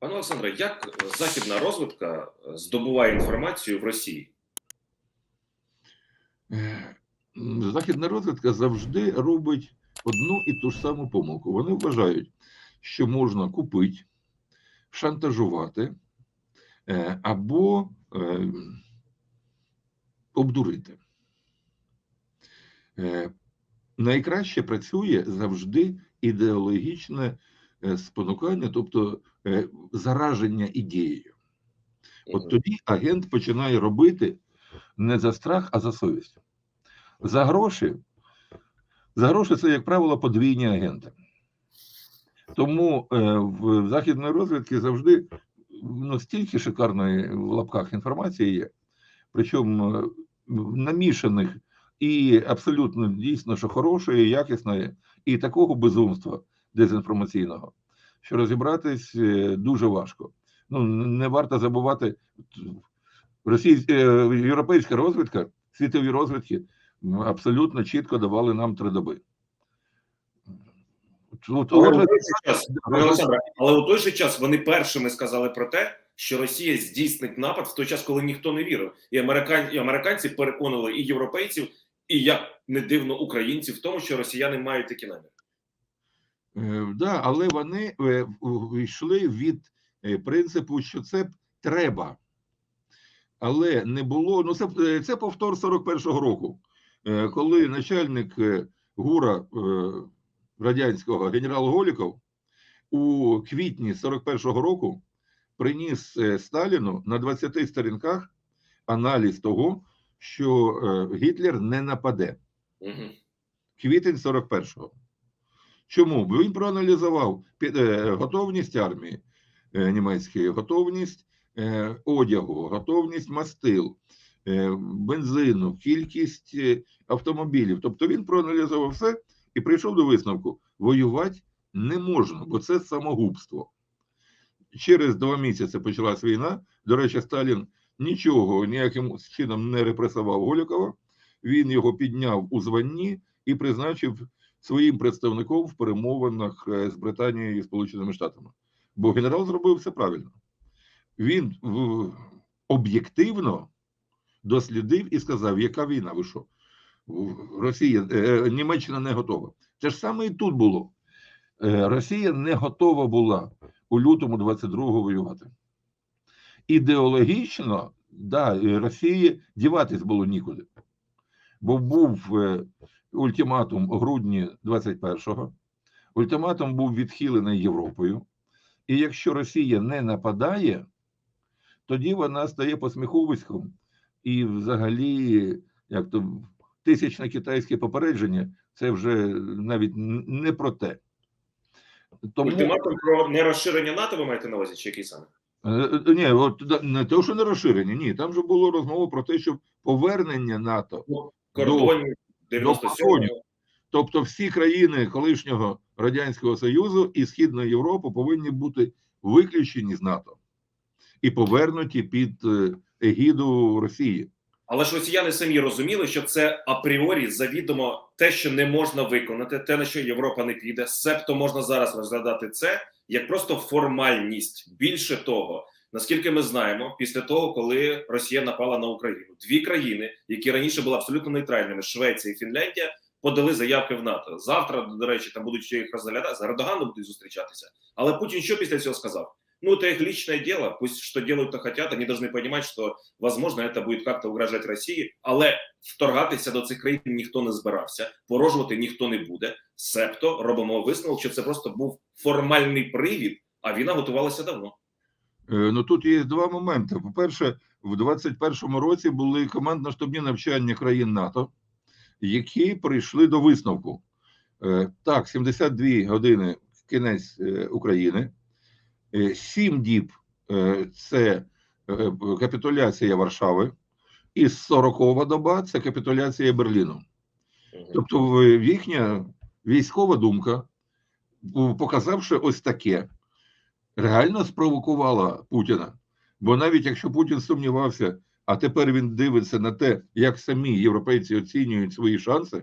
Пане Олександре, як західна розвідка здобуває інформацію в Росії? Е, Західна розвідка завжди робить одну і ту ж саму помилку. Вони вважають, що можна купити, шантажувати е, або е, обдурити. Е, Найкраще працює завжди ідеологічне е, спонукання, тобто е, зараження ідеєю. От тоді агент починає робити не за страх, а за совість. За гроші. За гроші це, як правило, подвійні агенти. Тому е, в західної розвідки завжди ну, стільки шикарної в лапках інформації є, причому е, намішаних і абсолютно дійсно, що хорошої, якісної, і такого безумства дезінформаційного, що розібратись е, дуже важко. Ну, не варто забувати, російська європейська розвідка, світові розвідки абсолютно чітко давали нам три доби. От, Але, у той же час, але у той же час вони першими сказали про те, що Росія здійснить напад в той час, коли ніхто не вірив. І, американ... і американці переконували і європейців, і як не дивно українців в тому, що росіяни мають такі наміри. Е, да, але вони е, йшли від е, принципу, що це треба. Але не було. Ну, це, це повтор 41-го року, коли начальник ГУРа радянського генерал Голіков у квітні 41-го року приніс Сталіну на 20 сторінках аналіз того, що Гітлер не нападе квітень 41-го. Чому? Бо він проаналізував е, готовність армії е, німецької, готовність е, одягу, готовність мастил, бензину, кількість автомобілів. Тобто він проаналізував все і прийшов до висновку: воювати не можна, бо це самогубство. Через два місяці почалась війна. До речі, Сталін нічого ніяким чином не репресував Голікова. Він його підняв у званні і призначив своїм представником в перемовинах е, з Британією і Сполученими Штатами. Бо генерал зробив все правильно. Він об'єктивно дослідив і сказав, яка війна, ви що? Росія, е, Німеччина не готова. Те ж саме і тут було. Е, Росія не готова була у лютому 22-го воювати. Ідеологічно, да, Росії діватись було нікуди. Бо був е, ультиматум у грудні 21-го. Ультиматум був відхилений Європою. І якщо Росія не нападає, тоді вона стає посміховиськом. І взагалі, як то тисячне китайське попередження, це вже навіть не про те. Тому Ультиматум про нерозширення НАТО ви маєте на увазі, чи який саме? Е, е, Ні, от не те, що не розширення, ні, там же було розмова про те, що повернення НАТО, Кордонів до 97-го. тобто всі країни колишнього радянського союзу і Східної Європи повинні бути виключені з НАТО і повернуті під е, егіду Росії. Але ж росіяни самі розуміли, що це апріорі завідомо те, що не можна виконати, те на що Європа не піде. Себто можна зараз розглядати це як просто формальність. Більше того, наскільки ми знаємо, після того, коли Росія напала на Україну, дві країни, які раніше були абсолютно нейтральними, Швеція і Фінляндія, подали заявки в НАТО. Завтра, до речі, там будуть ще їх розглядати з Ердоганом будуть зустрічатися. Але Путін що після цього сказав? Ну, это их личное дело, пусть что делают, то хотят, они должны понимать, что, возможно, это будет как-то угрожать Росії, але вторгатися до цих країн ніхто не збирався, порожувати ніхто не буде. Себто робимо висновок, що це просто був формальний привід, а війна готувалася давно. Е, Ну тут є два моменти. По-перше, в 21-му році були командно-штабні навчання країн НАТО, які прийшли до висновку. Е, Так, 72 години кінець е, України, 7 діб це капітуляція Варшави, і 40-го доба це капітуляція Берліну. Тобто їхня військова думка, показавши ось таке, реально спровокувала Путіна. Бо навіть якщо Путін сумнівався, а тепер він дивиться на те, як самі європейці оцінюють свої шанси,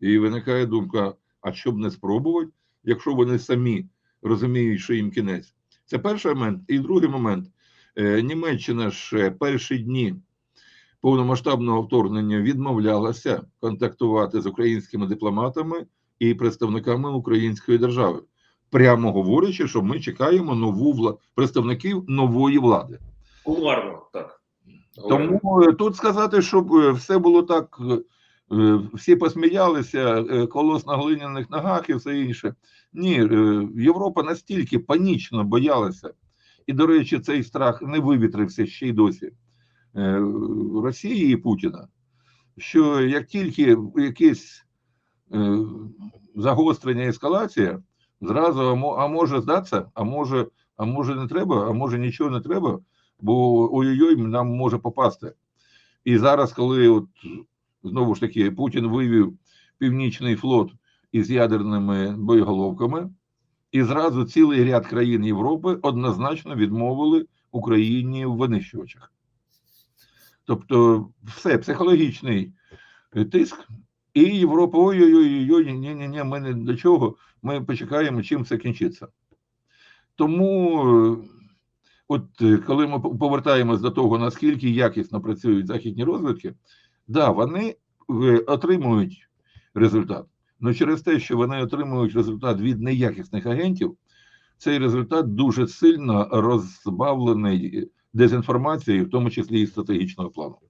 і виникає думка: а що б не спробувати, якщо вони самі розуміють, що їм кінець. Це перший момент. І другий момент. Е, Німеччина ж перші дні повномасштабного вторгнення відмовлялася контактувати з українськими дипломатами і представниками української держави, прямо говорячи, що ми чекаємо нову вла... представників нової влади. Кулуарно, так. Тому е, тут сказати, щоб е, все було так, е, всі посміялися, колос на глиняних ногах і все інше. Ні, Європа настільки панічно боялася, і, до речі, цей страх не вивітрився ще й досі Росії і Путіна, що як тільки якесь загострення, ескалація, зразу а мо- а може здатися, а може, а може не треба, а може нічого не треба бо ой-ой-ой, нам може попасти. І зараз, коли от знову ж таки Путін вивів північний флот із ядерними боєголовками, і зразу цілий ряд країн Європи однозначно відмовили Україні в винищувачах. Тобто, все, психологічний тиск, і Європа ой-ой-ой, ні, ні, ні, ми не до чого, ми почекаємо, чим це кінчиться. Тому. е, От е, коли ми повертаємось до того, наскільки якісно працюють західні розвідки, да, вони е, отримують результат. Але через те, що вони отримують результат від неякісних агентів, цей результат дуже сильно розбавлений дезінформацією, в тому числі і стратегічного плану.